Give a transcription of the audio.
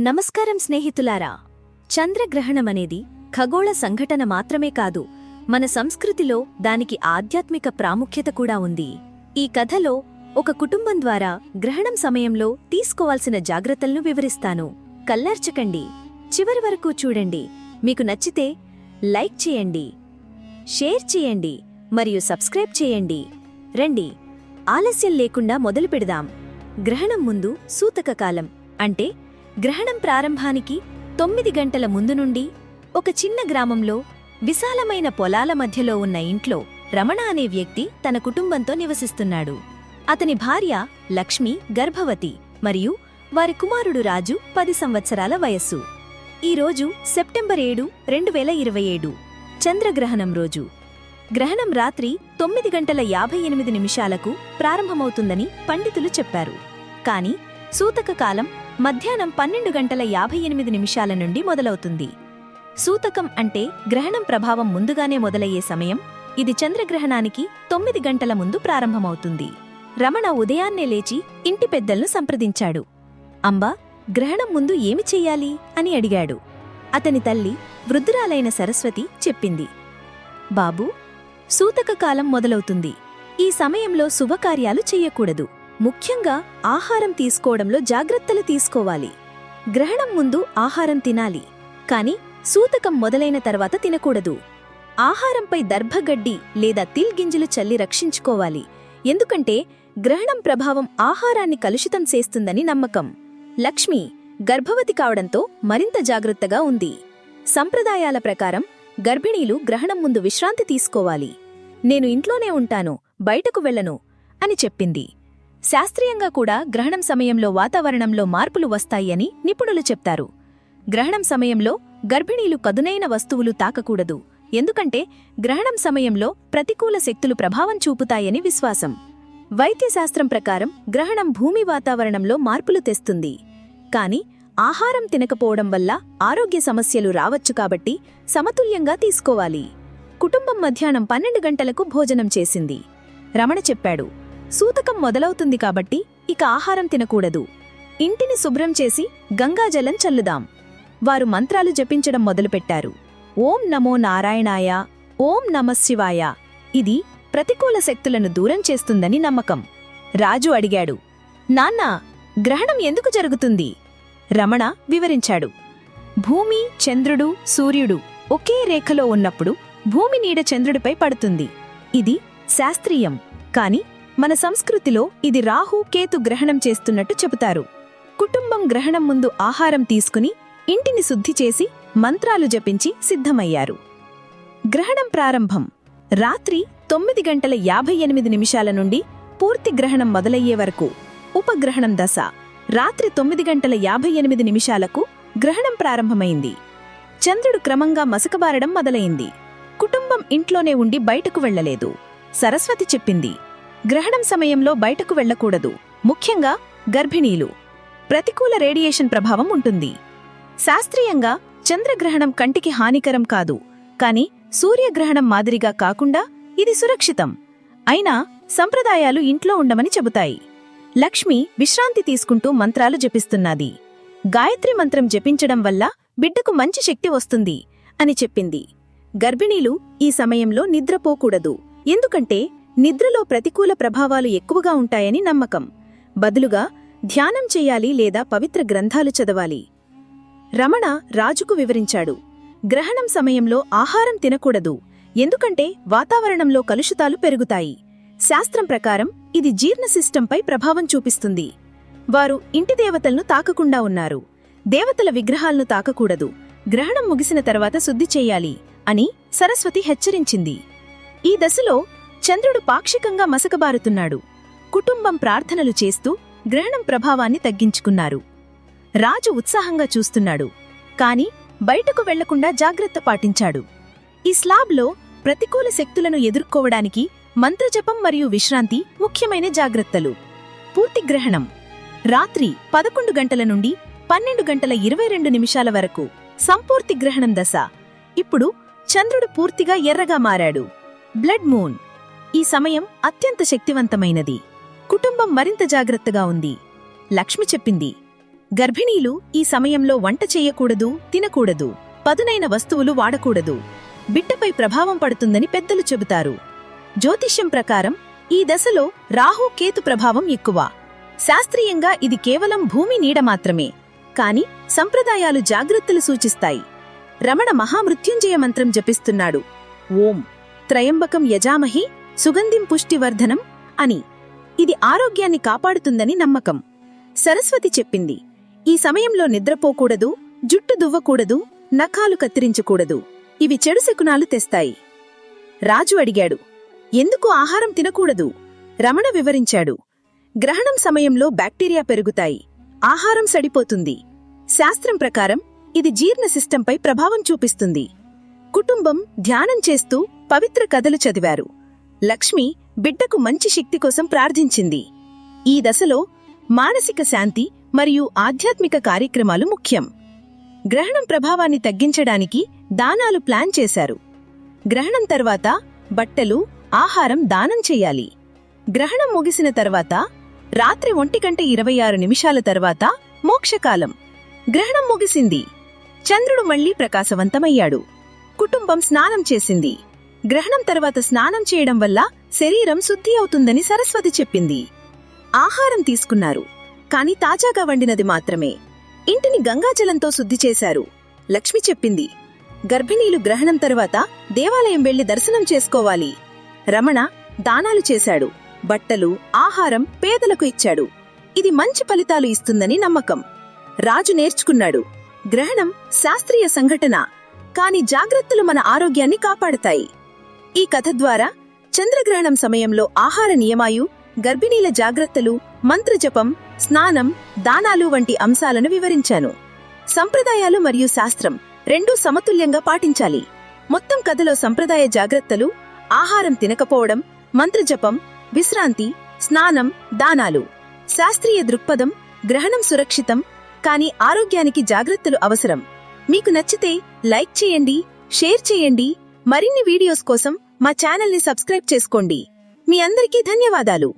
నమస్కారం స్నేహితులారా. చంద్రగ్రహణమనేది ఖగోళ సంఘటన మాత్రమే కాదు మన సంస్కృతిలో దానికి ఆధ్యాత్మిక ప్రాముఖ్యత కూడా ఉంది. ఈ కథలో ఒక కుటుంబం ద్వారా గ్రహణం సమయంలో తీసుకోవాల్సిన జాగ్రత్తలను వివరిస్తాను. కల్లార్చకండి చివరి వరకు చూడండి. మీకు నచ్చితే లైక్ చేయండి. షేర్ చేయండి. మరియు సబ్స్క్రైబ్ చేయండి. రండి. ఆలస్యం లేకుండా మొదలు పెడదాం. గ్రహణం ముందు సూతక కాలం అంటే గ్రహణం ప్రారంభానికి తొమ్మిది గంటల ముందు నుండి ఒక చిన్న గ్రామంలో విశాలమైన పొలాల మధ్యలో ఉన్న ఇంట్లో రమణ అనే వ్యక్తి తన కుటుంబంతో నివసిస్తున్నాడు. అతని భార్య లక్ష్మి గర్భవతి మరియు వారి కుమారుడు రాజు పది సంవత్సరాల వయస్సు. ఈరోజు సెప్టెంబర్ ఏడు రెండు వేల ఇరవై ఏడు చంద్రగ్రహణం రోజు. గ్రహణం రాత్రి తొమ్మిది గంటల యాభై ఎనిమిది నిమిషాలకు ప్రారంభమవుతుందని పండితులు చెప్పారు. కానీ సూతక కాలం మధ్యాహ్నం పన్నెండు గంటల యాభై ఎనిమిది నిమిషాల నుండి మొదలవుతుంది. సూతకం అంటే గ్రహణం ప్రభావం ముందుగానే మొదలయ్యే సమయం. ఇది చంద్రగ్రహణానికి తొమ్మిది గంటల ముందు ప్రారంభమవుతుంది. రమణ ఉదయాన్నే లేచి ఇంటి పెద్దలను సంప్రదించాడు. అంబా గ్రహణం ముందు ఏమి చెయ్యాలి? అని అడిగాడు. అతని తల్లి వృద్ధురాలైన సరస్వతి చెప్పింది. బాబూ సూతక కాలం మొదలవుతుంది. ఈ సమయంలో శుభకార్యాలు చెయ్యకూడదు. ముఖ్యంగా ఆహారం తీసుకోవడంలో జాగ్రత్తలు తీసుకోవాలి. గ్రహణం ముందు ఆహారం తినాలి. కాని సూతకం మొదలైన తర్వాత తినకూడదు. ఆహారంపై దర్భగడ్డి లేదా తిల్ గింజలు చల్లి రక్షించుకోవాలి. ఎందుకంటే గ్రహణం ప్రభావం ఆహారాన్ని కలుషితం చేస్తుందని నమ్మకం. లక్ష్మి గర్భవతి కావడంతో మరింత జాగ్రత్తగా ఉంది. సంప్రదాయాల ప్రకారం గర్భిణీలు గ్రహణం ముందు విశ్రాంతి తీసుకోవాలి. నేను ఇంట్లోనే ఉంటాను బయటకు వెళ్ళను అని చెప్పింది. శాస్త్రీయంగా కూడా గ్రహణం సమయంలో వాతావరణంలో మార్పులు వస్తాయని నిపుణులు చెప్తారు. గ్రహణం సమయంలో గర్భిణీలు కదునైన వస్తువులు తాకకూడదు. ఎందుకంటే గ్రహణం సమయంలో ప్రతికూల శక్తులు ప్రభావం చూపుతాయని విశ్వాసం. వైద్యశాస్త్రం ప్రకారం గ్రహణం భూమి వాతావరణంలో మార్పులు తెస్తుంది. కాని ఆహారం తినకపోవడం వల్ల ఆరోగ్య సమస్యలు రావచ్చు కాబట్టి సమతుల్యంగా తీసుకోవాలి. కుటుంబం మధ్యాహ్నం పన్నెండు గంటలకు భోజనం చేసింది. రమణ చెప్పాడు సూతకం మొదలవుతుంది కాబట్టి ఇక ఆహారం తినకూడదు. ఇంటిని శుభ్రం చేసి గంగాజలం చల్లుదాం. వారు మంత్రాలు జపించడం మొదలుపెట్టారు. ఓం నమో నారాయణాయ ఓం నమశివాయ ఇది ప్రతికూల శక్తులను దూరం చేస్తుందని నమ్మకం. రాజు అడిగాడు నాన్నా గ్రహణం ఎందుకు జరుగుతుంది? రమణ వివరించాడు భూమి చంద్రుడు సూర్యుడు ఒకే రేఖలో ఉన్నప్పుడు భూమి నీడ చంద్రుడిపై పడుతుంది. ఇది శాస్త్రీయం. కాని మన సంస్కృతిలో ఇది రాహు కేతు గ్రహణం చేస్తున్నట్టు చెబుతారు. కుటుంబం గ్రహణం ముందు ఆహారం తీసుకుని ఇంటిని శుద్ధి చేసి మంత్రాలు జపించి సిద్ధమయ్యారు. గ్రహణం ప్రారంభం. రాత్రి తొమ్మిది గంటల యాభై ఎనిమిది నిమిషాల నుండి పూర్తి గ్రహణం మొదలయ్యే వరకు. ఉపగ్రహణం దశ. రాత్రి తొమ్మిది గంటల యాభై ఎనిమిది నిమిషాలకు గ్రహణం ప్రారంభమైంది. చంద్రుడు క్రమంగా మసకబారడం మొదలైంది. కుటుంబం ఇంట్లోనే ఉండి బయటకు వెళ్ళలేదు సరస్వతి చెప్పింది గ్రహణం సమయంలో బయటకు వెళ్ళకూడదు ముఖ్యంగా గర్భిణీలు. ప్రతికూల రేడియేషన్ ప్రభావం ఉంటుంది. శాస్త్రీయంగా చంద్రగ్రహణం కంటికి హానికరం కాదు. కాని సూర్యగ్రహణం మాదిరిగా కాకుండా ఇది సురక్షితం. అయినా సంప్రదాయాలు ఇంట్లో ఉండమని చెబుతాయి. లక్ష్మి విశ్రాంతి తీసుకుంటూ మంత్రాలు జపిస్తున్నది. గాయత్రి మంత్రం జపించడం వల్ల బిడ్డకు మంచి శక్తి వస్తుంది అని చెప్పింది. గర్భిణీలు ఈ సమయంలో నిద్రపోకూడదు. ఎందుకంటే నిద్రలో ప్రతికూల ప్రభావాలు ఎక్కువగా ఉంటాయని నమ్మకం. బదులుగా ధ్యానం చెయ్యాలి లేదా పవిత్ర గ్రంథాలు చదవాలి. రమణ రాజుకు వివరించాడు. గ్రహణం సమయంలో ఆహారం తినకూడదు. ఎందుకంటే వాతావరణంలో కలుషితాలు పెరుగుతాయి. శాస్త్రం ప్రకారం ఇది జీర్ణ సిస్టంపై ప్రభావం చూపిస్తుంది. వారు ఇంటి దేవతలను తాకకుండా ఉన్నారు. దేవతల విగ్రహాలను తాకకూడదు. గ్రహణం ముగిసిన తర్వాత శుద్ధి చేయాలి అని సరస్వతి హెచ్చరించింది. ఈ దశలో చంద్రుడు పాక్షికంగా మసకబారుతున్నాడు. కుటుంబం ప్రార్థనలు చేస్తూ గ్రహణం ప్రభావాన్ని తగ్గించుకున్నారు. రాజు ఉత్సాహంగా చూస్తున్నాడు. కాని బయటకు వెళ్ళకుండా జాగ్రత్త పాటించాడు. ఈ స్లాబ్లో ప్రతికూల శక్తులను ఎదుర్కోవడానికి మంత్రజపం మరియు విశ్రాంతి ముఖ్యమైన జాగ్రత్తలు. పూర్తి గ్రహణం. రాత్రి పదకొండు గంటల నుండి పన్నెండు గంటల ఇరవై రెండు నిమిషాల వరకు సంపూర్తి గ్రహణం దశ. ఇప్పుడు చంద్రుడు పూర్తిగా ఎర్రగా మారాడు. Blood moon. ఈ సమయం అత్యంత శక్తివంతమైనది. కుటుంబం మరింత జాగ్రత్తగా ఉంది. లక్ష్మి చెప్పింది గర్భిణీలు ఈ సమయంలో వంట చేయకూడదు తినకూడదు పదునైన వస్తువులు వాడకూడదు. బిడ్డపై ప్రభావం పడుతుందని పెద్దలు చెబుతారు. జ్యోతిష్యం ప్రకారం ఈ దశలో రాహు కేతు ప్రభావం ఎక్కువ. శాస్త్రీయంగా ఇది కేవలం భూమి నీడ మాత్రమే. కాని సంప్రదాయాలు జాగ్రత్తలు సూచిస్తాయి. రమణ మహామృత్యుంజయ మంత్రం జపిస్తున్నాడు. ఓం. త్రయంబకం యజామహి సుగంధిం పుష్టివర్ధనం అని. ఇది ఆరోగ్యాన్ని కాపాడుతుందని నమ్మకం. సరస్వతి చెప్పింది ఈ సమయంలో నిద్రపోకూడదు జుట్టు దువ్వకూడదు నఖాలు కత్తిరించకూడదు. ఇవి చెడు శకునాలు తెస్తాయి. రాజు అడిగాడు ఎందుకు ఆహారం తినకూడదు? రమణ వివరించాడు గ్రహణం సమయంలో బ్యాక్టీరియా పెరుగుతాయి ఆహారం సడిపోతుంది. శాస్త్రం ప్రకారం ఇది జీర్ణ సిస్టంపై ప్రభావం చూపిస్తుంది. కుటుంబం ధ్యానం చేస్తూ పవిత్ర కథలు చదివారు. లక్ష్మి బిడ్డకు మంచి శక్తి కోసం ప్రార్థించింది. ఈ దశలో మానసిక శాంతి మరియు ఆధ్యాత్మిక కార్యక్రమాలు ముఖ్యం. గ్రహణం ప్రభావాన్ని తగ్గించడానికి దానాలు ప్లాన్ చేశారు. గ్రహణం తర్వాత బట్టలు ఆహారం దానం చెయ్యాలి గ్రహణం ముగిసిన తర్వాత రాత్రి ఒంటి గంట ఇరవై ఆరు నిమిషాల తర్వాత మోక్షకాలం. గ్రహణం ముగిసింది. చంద్రుడు మళ్ళీ ప్రకాశవంతమయ్యాడు. కుటుంబం స్నానం చేసింది. గ్రహణం తర్వాత స్నానం చేయడం వల్ల శరీరం శుద్ధి అవుతుందని సరస్వతి చెప్పింది. ఆహారం తీసుకున్నారు. కాని తాజాగా వండినది మాత్రమే. ఇంటిని గంగాజలంతో శుద్ధి చేశారు. లక్ష్మి చెప్పింది. గర్భిణీలు గ్రహణం తర్వాత దేవాలయం వెళ్ళి దర్శనం చేసుకోవాలి. రమణ దానాలు చేశాడు. బట్టలు ఆహారం పేదలకు ఇచ్చాడు. ఇది మంచి ఫలితాలు ఇస్తుందని నమ్మకం. రాజు నేర్చుకున్నాడు. గ్రహణం శాస్త్రీయ సంఘటన. కాని జాగ్రత్తలు మన ఆరోగ్యాన్ని కాపాడతాయి. ఈ కథ ద్వారా చంద్రగ్రహణం సమయంలో ఆహార నియమాయు గర్భిణీల జాగ్రత్తలు మంత్రజపం స్నానం దానాలు వంటి అంశాలను వివరించాను. సంప్రదాయాలు మరియు శాస్త్రం రెండూ సమతుల్యంగా పాటించాలి. మొత్తం కథలో సంప్రదాయ జాగ్రత్తలు ఆహారం తినకపోవడం మంత్రజపం విశ్రాంతి స్నానం దానాలు. శాస్త్రీయ దృక్పథం గ్రహణం సురక్షితం కానీ ఆరోగ్యానికి జాగ్రత్తలు అవసరం. మీకు నచ్చితే లైక్ చేయండి షేర్ చేయండి. మరిన్ని వీడియోస్ కోసం మా ఛానల్ని సబ్స్క్రైబ్ చేసుకోండి. మీ అందరికీ ధన్యవాదాలు.